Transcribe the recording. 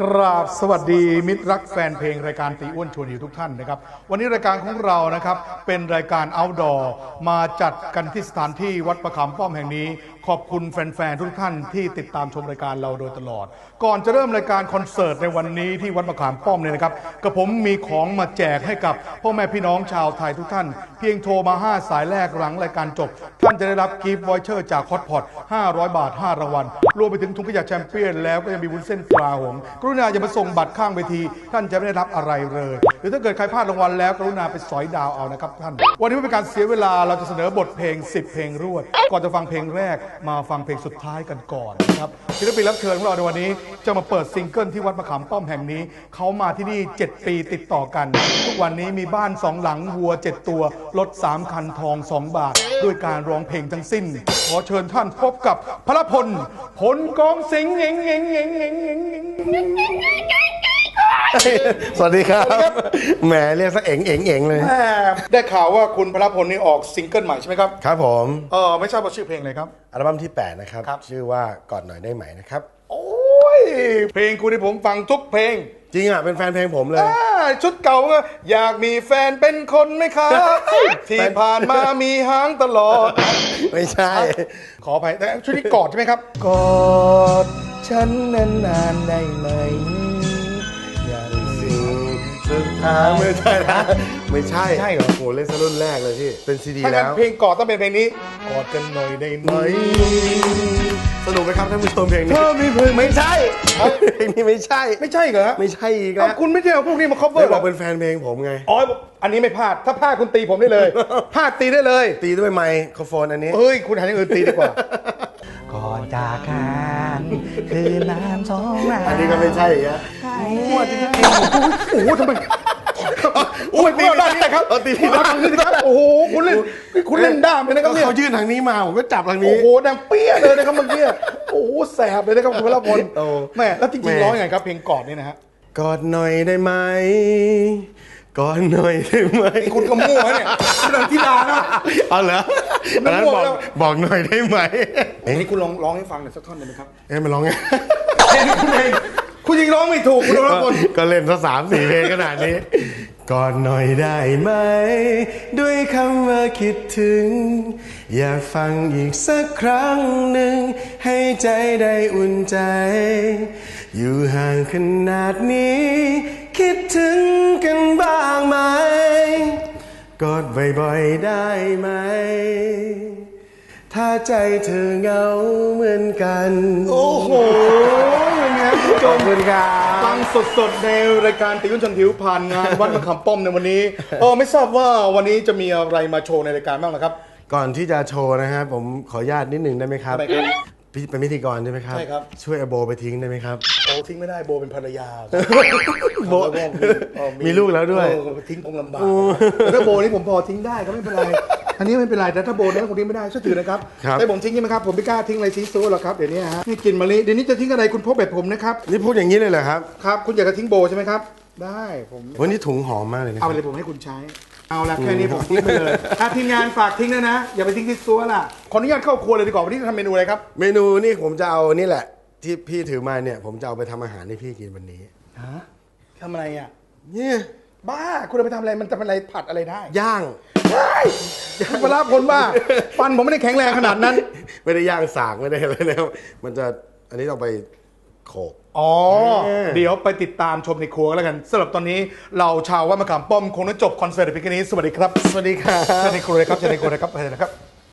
กราบสวัสดีมิตรรักแฟนเพลงรายการตีอ้วนชวนหิวทุกท่านนะครับ วันนี้รายการของเรานะครับเป็นรายการ outdoor มาจัดกันที่สถานที่วัดประคำป้อมแห่งนี้ขอบคุณแฟนๆ ทุกท่านที่ติดตามชมรายการเราโดยตลอด ก่อนจะเริ่มรายการคอนเสิร์ตในวันนี้ที่วัดมะขามป้อมเนี่ยนะครับกับผมมีของมาแจกให้กับพ่อแม่พี่น้องชาวไทยทุกท่าน เพียงโทรมา 5 สายแรกหลังรายการจบ ท่านจะได้รับกิฟต์วอยเชอร์จากฮอตพอต500 บาท 5 รางวัล รวมไปถึงถุงขยะแชมเปี้ยนแล้วก็ยังมีวุ้นเส้นปลาหงกรุณาอย่ามาส่งบัตรข้างเวที ท่านจะไม่ได้รับอะไรเลย หรือถ้าเกิดใครพลาดรางวัลแล้วกรุณาไปสอยดาวเอานะครับท่าน วันนี้ไม่เป็นการเสียเวลาเราจะเสนอบทเพลง 10 เพลงรวด ก่อนจะฟังเพลงแรกมาฟังเพลงสุดท้ายกันก่อนนะครับศิลปินรับเชิญของเราในวันนี้จะมาเปิดซิงเกิลที่วัดมะขามป้อมแห่งนี้เขามาที่นี่ 7 ปีติดต่อกัน ทุกวันนี้มีบ้านสองหลังวัว 7 ตัวรถ3คันทอง 2 บาท ด้วยการร้องเพลงทั้งสิ้น ขอเชิญท่านพบกับพระพล ผลกองสิงห์เงงเงงเงงเงงเงงเงง สวัสดีครับ แหมเรียกซะเอ๋งเอ๋งเอ๋งเลย แม่ได้ข่าวว่าคุณพระพลนี่ออกซิงเกิลใหม่ใช่ไหมครับครับผม เออไม่ทราบว่าชื่อเพลงอะไรครับ อัลบั้มที่ 8 นะครับ ครับ ชื่อว่ากอดหน่อยได้ไหมนะครับ โอ้ยเพลงคุณที่ผมฟังทุกเพลงจริงอะ เป็นแฟนเพลงผมเลย อ่าชุดเก่าก็อยากมีแฟนเป็นคนไหมครับที่ผ่านมามีหางตลอด ไม่ใช่ ขออภัยแต่ชุดนี้กอดใช่ไหมครับ กอดฉันนานๆได้ไหมอย่างสิ่งสุด ท้ายไม่ใช่นะไม่ใช่ใช่เหรอโหเล่นซะรุ่นแรกเลยพี่เป็นซีดีถ้าแล้งั้นวเพลงกอดต้องเป็นเพลงนี้กอดกันหน่อยได้ไหม สนุกไหมครับท่านผู้ชมเพลงนี้เธอมีเพลง ไม่ใช่เพลงนี้ไม่ใช่ ไม่ใช่เหรอไม่ใช่อีกแล้แล้ววคุณไม่ใช่เอาพวกนี้มา cover ไม่เหรบออกเป็นแฟนเพลงผมไง อ๋ออันนี้ไม่พลาด ถ้าพลาดคุณตีผมได้เลย พลาดตีได้เลยตีด้วยไมโครโฟนอันนี้ เอ้ย คุณหันอย่างอื่นตีดีกว่า ก่อนจากกันคือน้ำสองน้ำอันนี้ก็ไม่ใช่อีกแล้วมั่วจริงๆโอ้โหทำไมโอ้ยตีได้นี่ครับเอาตีคุณเอาทางนี้สิครับโอ้โหคุณเล่นคุณเล่นด้ามเลยนะครับเนี่ยเขายื่นทางนี้มาผมก็จับทางโอ้นี้โหดังเปี้ยเลยนะครับเมื่อกี้โอ้โหแสบเลยนะครับคุณพระพลโอ้แม่แล้วจริงแม่ๆร้องยังไงครับเพลงกอดนี่นะฮะกอดหน่อยได้ไหมกอดหน่อยได้ไหมคุณก็มั่วเนี่ยคุณดังที่ดานะเอาเหรอคุณอันนั้นมั่วบอกแล้วบอกหน่อยได้ไหมอันนี้คุณลองร้องให้ฟังหน่อยสักท่อนได้ไหมครับเอ๊ะมันร้องไงเพลงคุณเองคุณยังร้องไม่ถูกคุณพระพลก็เล่นซะสามสี่เพลงขนาดนี้ กอดหน่อยได้ไหม ด้วยคำว่าคิดถึง อยากฟังอีกสักครั้งหนึ่ง ให้ใจได้อุ่นใจ อยู่ห่างขนาดนี้ คิดถึงกันบ้างไหม กอดบ่อยๆได้ไหม ถ้าใจเธอเหงาเหมือนกัน โอ้โหเป็นไงคุณผู้ชขอมบคุณครับ ฟังสดๆในรายการติวชนผิวผ่านงานวัดมะขามป้อมในวันนี้เออไม่ทราบว่าวันนี้จะมีอะไรมาโชว์ในรายการบ้างนะครับ ก่อนที่จะโชว์นะครับผมขออนุญาตนิดหนึ่งได้ไหมครับได้ครับพี่เป็นพิธีกรใช่ไหมครับ ใช่ครับ ช่วยเอาโบไปทิ้งได้ไหมครับโอ้ทิ้งไม่ได้โบเป็นภรรยาโบเออมีลูกแล้วด้วยเออทิ้งคงลำบากแต่ถ้าโบนี่ผมพอทิ้งได้ก็ไม่เป็นไร อันนี้ไม่เป็นไรแต่ถ้าโบนี่ผมทิ้งไม่ได้ช่วยถือนะครับครับให้ผมทิ้งใช่ไหมครับผมไม่กล้าทิ้งอะไรซีซัวหรอกครับเดี๋ยวนี้ฮะนี่กินมะลิเดี๋ยวนี้จะทิ้งอะไรคุณพบแบบผมนะครับนี่พูดอย่างนี้เลยเหรอครับครับคุณอยากจะทิ้งโบใช่ไหมครับได้ผมวันนี้ถุงหอมมากเลยนะคเอารับ ไปเลยผมให้คุณใช้ เอาละแค่นี้ผมทิ้งไปเลยถ้าทีมงานฝากทิ้งนะนะ อย่าไปทิ้งที่ซัวล่ะขออนุญาตเข้าครัวเลยดีกว่าวันนี้จะทำเมนูอะไรครับเมนูนี่ผมจะเอานี่แหละ ที่พี่ถือมาเนี่ย ผมจะเอาไปทำอาหารให้พี่กินวันนี้ ฮะทำอะไรอะเนี่ย บ้า คุณเอาไปทำอะไร มันจะเป็นอะไรผัดอะไรได้ย่างคุณพละพลบ้าฟันผมไม่ได้แข็งแรงขนาดนั้น ไม่ได้ย่างสากไม่ได้อะไรแล้วมันจะอันนี้ต้องไปโขกอ๋อเออเดี๋ยวไปติดตามชมในครัวกันแล้วกันสำหรับตอนนี้เราชาวว่านมะขามป้อม คงต้องจบคอนเสิร์ตในเพียงแค่นี้สวัสดีครับ สวัสดีครับเชิญในครัวเลยครับเชิญในครัวเลยครับเชิญเลยครับ